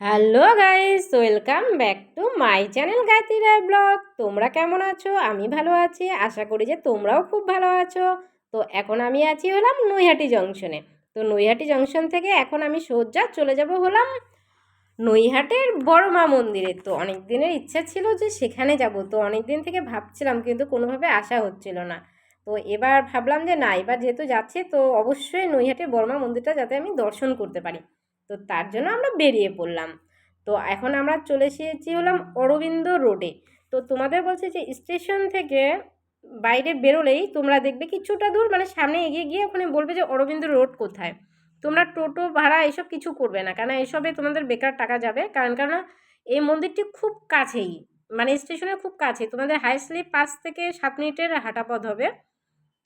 Hello guys, welcome back to my channel Gayatri Roy vlog. তোমরা কেমন আছো? আমি ভালো আছি। আশা করি যে তোমরাও খুব ভালো আছো। তো এখন আমি আছি হলাম নৈহাটি জংশনে। তো নৈহাটি জংশন থেকে এখন আমি সোজা চলে যাব হলাম নৈহাটের বড় মা মন্দিরে। তো অনেক দিনের ইচ্ছা ছিল যে সেখানে যাব। তো অনেক দিন থেকে ভাবছিলাম, কিন্তু কোনোভাবে আসা হচ্ছিল না। তো এবার ভাবলাম যে না, এবার যেহেতু যাচ্ছে, তো অবশ্যই নৈহাটের বড়মা মন্দিরটা যাতে আমি দর্শন করতে পারি। তো তার জন্য আমরা বেরিয়ে পড়লাম। তো এখন আমরা চলে এসেছি হলাম অরবিন্দ রোডে। তো তোমাদের বলছে যে স্টেশন থেকে বাইরে বেরোলেই তোমরা দেখবে কিছুটা দূর মানে সামনে এগিয়ে গিয়ে ওখানে বলবে যে অরবিন্দ রোড কোথায়। তোমরা টোটো ভাড়া এসব কিছু করবে না কারণ এসবে তোমাদের বেকার টাকা যাবে। কারণ কেন এই মন্দিরটি খুব কাছেই মানে স্টেশনের খুব কাছে। তোমাদের হাইস্টলি পাঁচ থেকে সাত মিনিটের হাঁটা পথ হবে।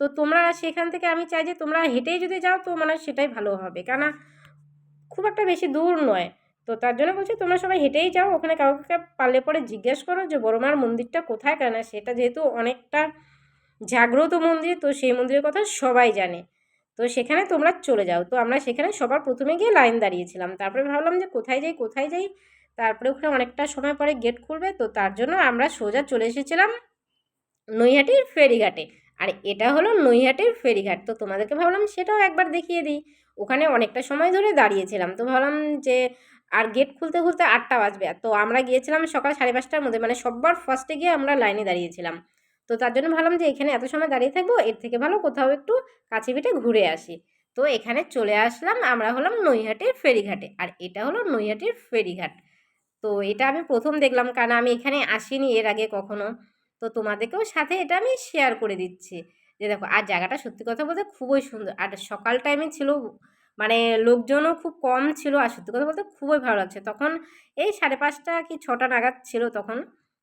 তো তোমরা সেখান থেকে আমি চাই যে তোমরা হেঁটেই যদি যাও তো মানে সেটাই ভালো হবে। কেননা খুব একটা বেশি দূর নয়। তো তার জন্য বলছি, তোমরা সবাই হেঁটেই যাও। ওখানে কাউকে পারলে পরে জিজ্ঞেস করো যে বড়মার মন্দিরটা কোথায়? কেন সেটা যেহেতু অনেকটা জাগ্রত মন্দির, তো সেই মন্দিরের কথা সবাই জানে। তো সেখানে তোমরা চলে যাও। তো আমরা সেখানে সবার প্রথমে গিয়ে লাইন দাঁড়িয়েছিলাম। তারপরে ভাবলাম যে, কোথায় যাই কোথায় যাই? তারপরে ওখানে অনেকটা সময় পরে গেট খুলবে। তো তার জন্য আমরা সোজা চলে এসেছিলাম নৈহাটির ফেরিঘাটে। আর এটা হলো নৈহাটির ফেরিঘাট। তো তোমাদেরকে ভাবলাম সেটাও একবার দেখিয়ে দিই। ওখানে অনেকটা সময় ধরে দাঁড়িয়েছিলাম। তো ভাবলাম যে আর গেট খুলতে খুলতে আটটা বাজবে। তো আমরা গিয়েছিলাম সকাল সাড়ে পাঁচটার মধ্যে। মানে সববার ফার্স্টে গিয়ে আমরা লাইনে দাঁড়িয়েছিলাম। তো তার জন্য ভাবলাম যে এখানে এত সময় দাঁড়িয়ে থাকব, এর থেকে ভালো কোথাও একটু কাছে পিঠে ঘুরে আসি। তো এখানে চলে আসলাম আমরা হলাম নৈহাটির ফেরিঘাটে। আর এটা হলো নৈহাটির ফেরিঘাট। তো এটা আমি প্রথম দেখলাম। কারণ আমি এখানে আসিনি এর আগে কখনো। তো তোমাদেরকেও সাথে এটা আমি শেয়ার করে দিচ্ছি। যে দেখো, আর জায়গাটা সত্যি কথা বলতে খুবই সুন্দর। আর সকাল টাইমে ছিল মানে লোকজনও খুব কম ছিল, আর সত্যি কথা বলতে খুবই ভালো লাগছে। তখন এই সাড়ে পাঁচটা কি ছটা নাগাদ ছিল তখন।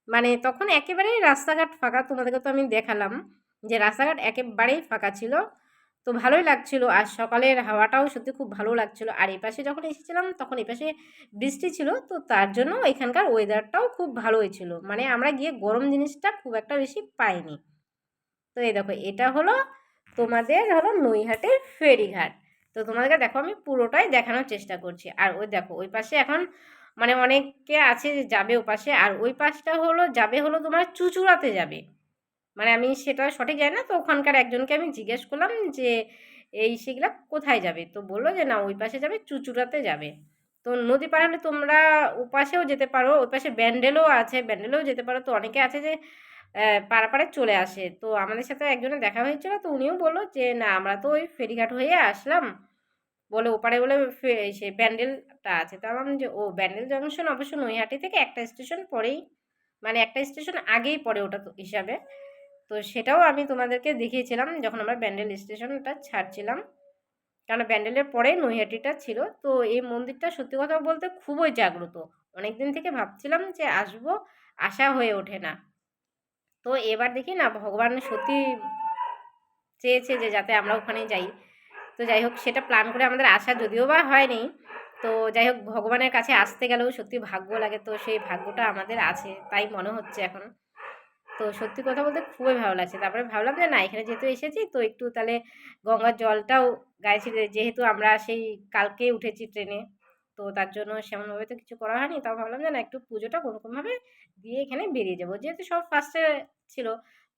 মানে তখন একেবারেই রাস্তাঘাট ফাঁকা, তোমাদেরকে তো আমি দেখালাম। যে রাস্তাঘাট একেবারেই ফাঁকা ছিল। তো ভালোই লাগছিল। আর সকালের হাওয়াটাও সত্যি খুব ভালো লাগছিল। আর এই পাশে যখন এসেছিলাম, তখন এই পাশে বৃষ্টি ছিল। তো তার জন্য এখানকার ওয়েদারটাও খুব ভালোই ছিল। মানে আমরা গিয়ে গরম জিনিসটা খুব একটা বেশি পাইনি। তো এই দেখো, এটা হলো তোমাদের হলো নৈহাটের ফেরিঘাট। তো তোমাদেরকে দেখো, আমি পুরোটাই দেখানোর চেষ্টা করছি। আর ওই দেখো, ওই পাশে এখন মানে অনেকে আছে যাবে ও পাশে আর ওই পাশটা হলো, যাবে হলো তোমার চুচুড়াতে যাবে। মানে আমি সেটা সঠিক জানি না, তো ওখানকার একজনকে আমি জিজ্ঞেস করলাম যে, এই সেগুলা কোথায় যাবে? তো বলল যে, না, ওই পাশে যাবে, চুচুড়াতে যাবে। তো নদী পার হলে তোমরা ওপাশেও যেতে পারো, ওই পাশে ব্যান্ডেলও আছে, ব্যান্ডেলেও যেতে পারো। তো অনেকে আছে যে পাড়াপাড়ে চলে আসে। তো আমাদের সাথে একজনের দেখা হয়েছিল, তো উনিও বলল যে, না, আমরা তো ওই ফেরিঘাট হয়ে আসলাম। বলে ওপারে বলে সে ব্যান্ডেলটা আছে। তো আমি যে, ও, ব্যান্ডেল জংশন অবশ্য নৈহাটি থেকে একটা স্টেশন পরেই মানে একটা স্টেশন আগেই পড়ে ওটা তো হিসাবে। তো সেটাও আমি তোমাদেরকে দেখিয়েছিলাম যখন আমরা ব্যান্ডেল স্টেশনটা ছাড়ছিলাম। কারণ ব্যান্ডেলের পরে নৈহাটিটা ছিল। তো এই মন্দিরটা সত্যি কথা বলতে খুবই জাগ্রত। অনেক দিন থেকে ভাবছিলাম যে আসব, আশা হয়ে ওঠে না। তো এবার দেখি না, ভগবান সত্যি চেয়েছে যে যাতে আমরা ওখানে যাই। তো যাই হোক, সেটা প্ল্যান করে আমাদের আসা যদিও বা হয়নি। তো যাই হোক, ভগবানের কাছে আসতে গেলেও সত্যি ভাগ্য লাগে। তো সেই ভাগ্যটা আমাদের আছে, তাই মনে হচ্ছে এখন। তো সত্যি কথা বলতে খুবই ভালো লাগছে। তারপরে ভাবলাম যে না, এখানে যেহেতু এসেছি, তো একটু তাহলে গঙ্গার জলটাও গায়ে ছিটে যেহেতু আমরা সেই কালকে উঠেছি ট্রেনে, তো তার জন্য সেমনভাবে তো কিছু করা হয়নি। তাও ভাবলাম যে না, একটু পুজোটা কোনোরকমভাবে দিয়ে এখানে বেরিয়ে যাব। যেহেতু সব ফার্স্টে ছিল,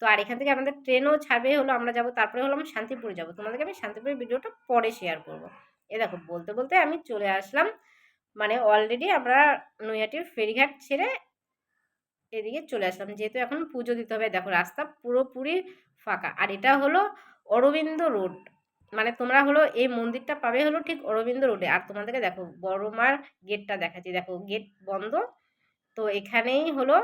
তো আর এখান থেকে আমাদের ট্রেনও ছাড়বে হলো আমরা যাব, তারপরে হলো আমি শান্তিপুরে যাব। তোমাদেরকে আমি শান্তিপুরের ভিডিওটা পরে শেয়ার করব। এ দেখো, বলতে বলতে আমি চলে আসলাম মানে অলরেডি আমরা নৈহাটির ফেরিঘাট ছেড়ে এদিকে চলে আসলাম। যেহেতু এখন পুজো দিতে হবে, দেখো রাস্তা পুরোপুরি ফাঁকা। আর এটা হলো অরবিন্দ রোড। মানে তোমরা হলো এই মন্দিরটা পাবে হলো ঠিক অরবিন্দ রোডে। আর তোমাদেরকে দেখো বড়মার গেটটা দেখাচ্ছি। দেখো গেট বন্ধ। তো এখানেই হলো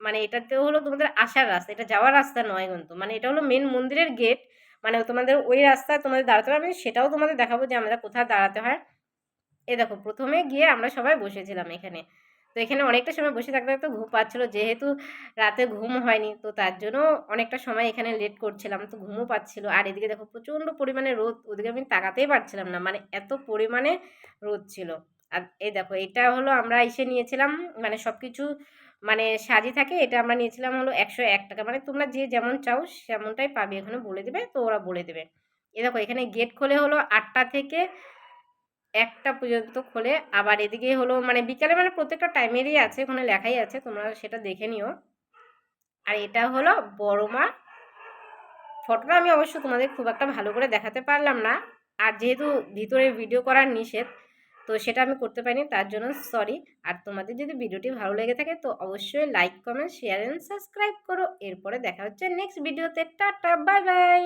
মানে এটাতেও হলো তোমাদের আসার রাস্তা। এটা যাওয়ার রাস্তা নয় কিন্তু। মানে এটা হলো মেন মন্দিরের গেট মানে তোমাদের ওই রাস্তায় তোমাদের দাঁড়াতে হবে। আমি সেটাও তোমাদের দেখাবো যে আমরা কোথায় দাঁড়াতে হয়। এ দেখো, প্রথমে গিয়ে আমরা সবাই বসেছিলাম এখানে। তো এখানে অনেকটা সময় বসে থাকতে থাকতে ঘুম পাচ্ছিলো। যেহেতু রাতে ঘুম হয়নি, তো তার জন্য অনেকটা সময় এখানে লেট করছিলাম, তো ঘুমও পাচ্ছিলো। আর এদিকে দেখো প্রচণ্ড পরিমাণে রোদ, ওদিকে আমি তাকাতেই পারছিলাম না মানে এত পরিমাণে রোদ ছিল। আর এই দেখো, এটা হলো আমরা এসে নিয়েছিলাম মানে সব কিছু মানে সাজি থাকে, এটা আমরা নিয়েছিলাম হলো একশো এক টাকা। মানে তোমরা যে যেমন চাও সেমনটাই পাবে, এখানে বলে দেবে, তো ওরা বলে দেবে। এ দেখো, এখানে গেট খোলে হলো আটটা থেকে একটা পর্যন্ত খোলে। আবার এদিকে হলো মানে বিকালে মানে প্রত্যেকটা টাইমেরই আছে, ওখানে লেখাই আছে, তোমরা সেটা দেখে নিও। আর এটা হলো বড় মা ফটোটা আমি অবশ্য তোমাদের খুব একটা ভালো করে দেখাতে পারলাম না। আর যেহেতু ভিতরে ভিডিও করার নিষেধ, তো সেটা আমি করতে পারিনি, তার জন্য সরি আর তোমাদের যদি ভিডিওটি ভালো লেগে থাকে, তো অবশ্যই like comment share and subscribe করো। এরপরে দেখা হচ্ছে নেক্সট ভিডিওতে টাটা বাই বাই